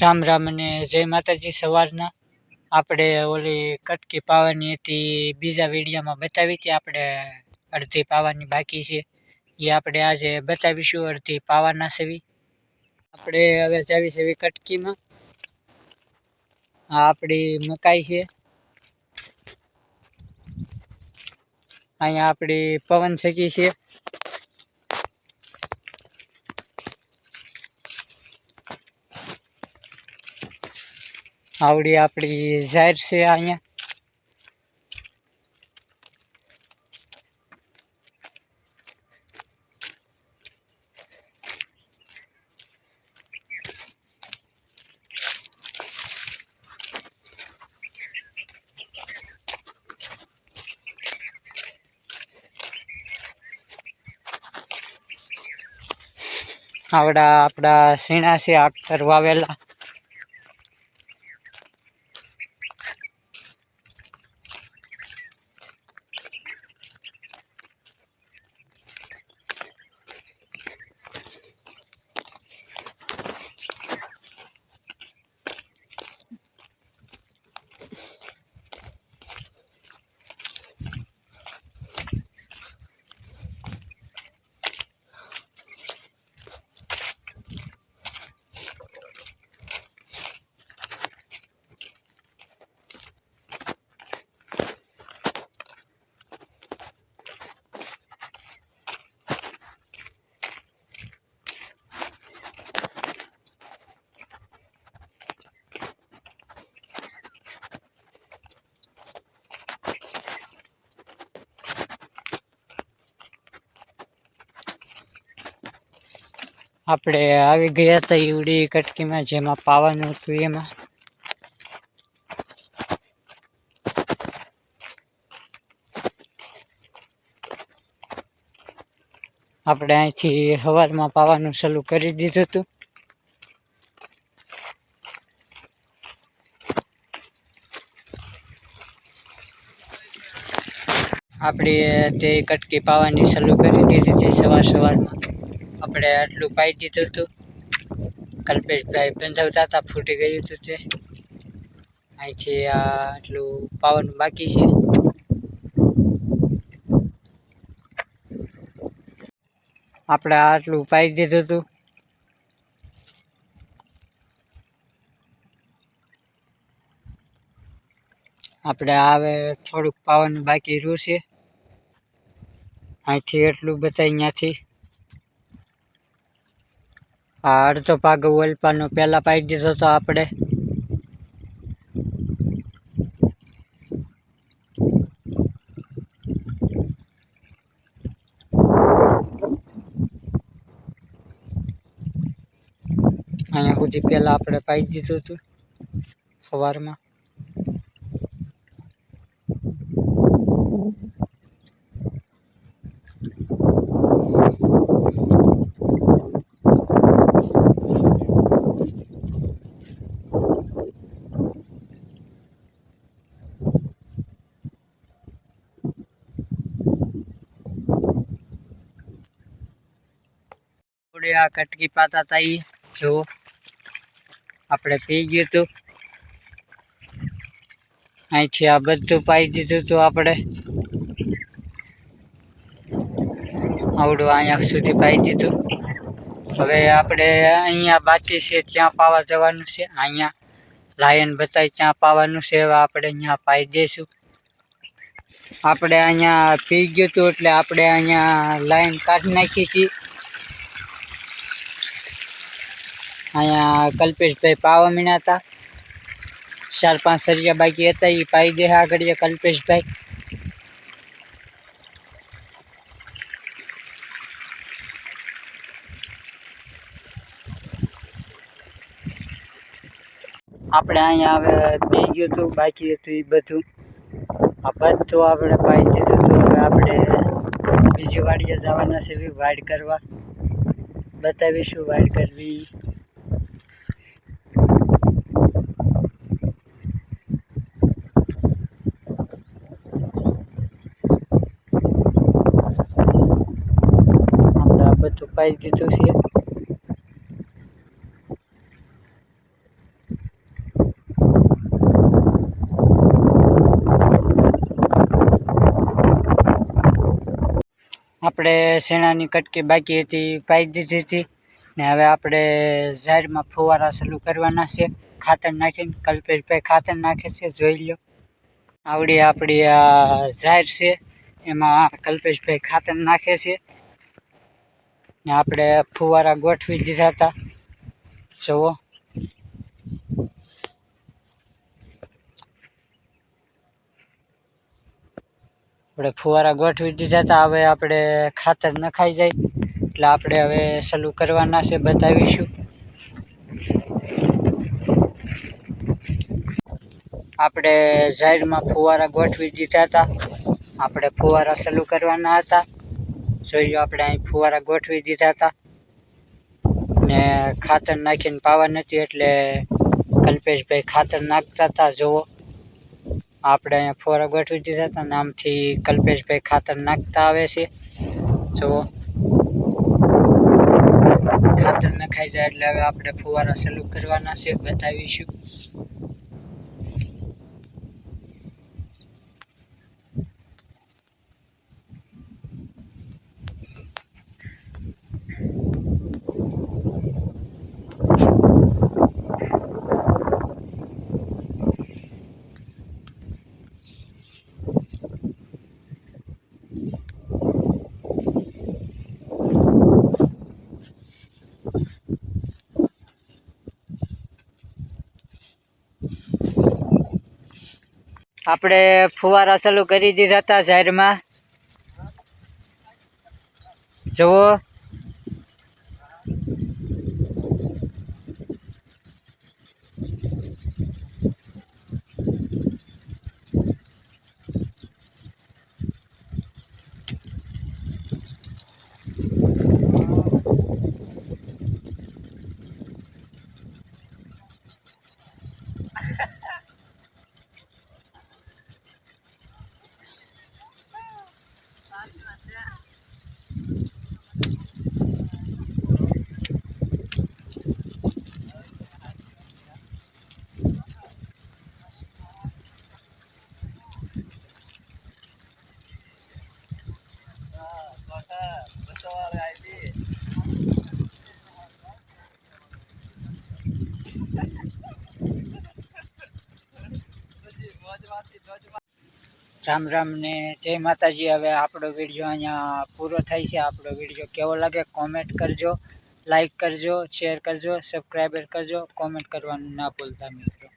રામ રામ અને જય માતાજી સવારના. આપણે ઓલી કટકી પાવાની હતી, બીજા વિડીયામાં બતાવી હતી, આપણે અડધી પાવાની બાકી છે. એ આપણે આજે બતાવીશું અડધી પાવાના સેવી. આપણે હવે જાવી સેવી કટકીમાં. આ આપણી મકાઈ છે. અહીંયા આપણી પવન શકી છે. આવડી આપણી જાહેર છે અહીંયા. આવડા આપણા સીણા છે આખતર વાવેલા. આપણે આવી ગયા હતા ઈવડી કટકીમાં, જેમાં પાવાનું હતું એમાં. આપણે અહીંથી સવારમાં પાવાનું શરૂ કરી દીધું હતું. આપણે તે કટકી પાવાની શરૂ કરી દીધી હતી સવાર સવારમાં. આપણે આટલું પાઈ દીધું હતું. કલ્પેશભાઈ બંધાવતા હતા ફૂટી ગયું હતું તે. અહીંથી આ આટલું પાવાનું બાકી છે. આપણે આટલું પાઈ દીધું હતું. આપણે હવે થોડુંક પાવાનું બાકી રહ્યું છે. અહીંથી એટલું બધા ત્યાંથી. આ અડધો ભાગ ઓલપાનો, પહેલાં પાઈ દીધો તો આપણે. અહીંયા સુધી પહેલાં આપણે પાઈ દીધું હતું, સવારમાં. થોડી આ કટકી પાતા હતા ઈ. જો, આપણે પી ગયું હતું અહીંથી આ બધું પાઈ દીધું હતું આપણે. આવડું અહીંયા સુધી પાઈ દીધું. હવે આપણે અહીંયા બાકી છે, ત્યાં પાવા જવાનું છે. અહીંયા લાયન બતાવી ત્યાં પાવાનું છે. હવે આપણે અહીંયા પાઈ દઈશું. આપણે અહીંયા પી ગયું હતું એટલે આપણે અહીંયા લાઈન કાઢી નાખી હતી અહીંયા કલ્પેશભાઈ પાવા મીણા હતા. ચાર પાંચ સરિયા બાકી હતા એ પાઈ દે આગળ કલ્પેશભાઈ. આપણે અહીંયા હવે પી ગયું હતું, બાકી હતું એ બધું. આ બધું આપણે પાઈ દીધું હતું, હવે આપણે બીજી વાડીએ જવાના છે વાડ કરવા. બતાવીશું વાડ કરવી. પાઈ દીધું છે આપણે શેણાની કટકી બાકી હતી, પાઈ દીધી હતી. ને હવે આપણે ઝાડમાં ફુવારા ચાલુ કરવાના છે. ખાતર નાખીને કલ્પેશભાઈ ખાતર નાખે છે, જોઈ લો. આવડી આપણી આ ઝાડ છે. એમાં કલ્પેશભાઈ ખાતર નાખે છે. આપણે ફુવારા ગોઠવી દીધા હતા. જુઓ. આપણે ફુવારા ગોઠવી દીધા હતા. હવે આપણે ખાતર નખાઈ જાય. એટલે આપણે હવે સલું કરવાના છે, બતાવીશું. આપણે ઝાડમાં ફુવારા ગોઠવી દીધા હતા. આપણે ફુવારા સલું કરવાના હતા. જોઈ લો આપણે અહીં ફુવારા ગોઠવી દીધા હતા ને ખાતર નાખીને પાવા નથી, એટલે કલ્પેશભાઈ ખાતર નાખતા હતા જુઓ. આપણે અહીંયા ફુવારા ગોઠવી દીધા હતા ને આમથી કલ્પેશભાઈ ખાતર નાખતા આવે છે. જુઓ. ખાતર નખાઈ જાય એટલે હવે આપણે ફુવારા ચાલુ કરવાના છે, બતાવીશું. આપણે ફુવારા ચાલુ કરી દીધા હતા ઝાડમાં. જુઓ. રામ રામ ને જય માતાજી. હવે આપણો વીડિયો અહીંયા પૂરો થાય છે. આપણો વીડિયો કેવો લાગે કોમેન્ટ કરજો લાઈક કરજો શેર કરજો સબસ્ક્રાઈબર કરજો કોમેન્ટ કરવાનું ના ભૂલતા મિત્રો.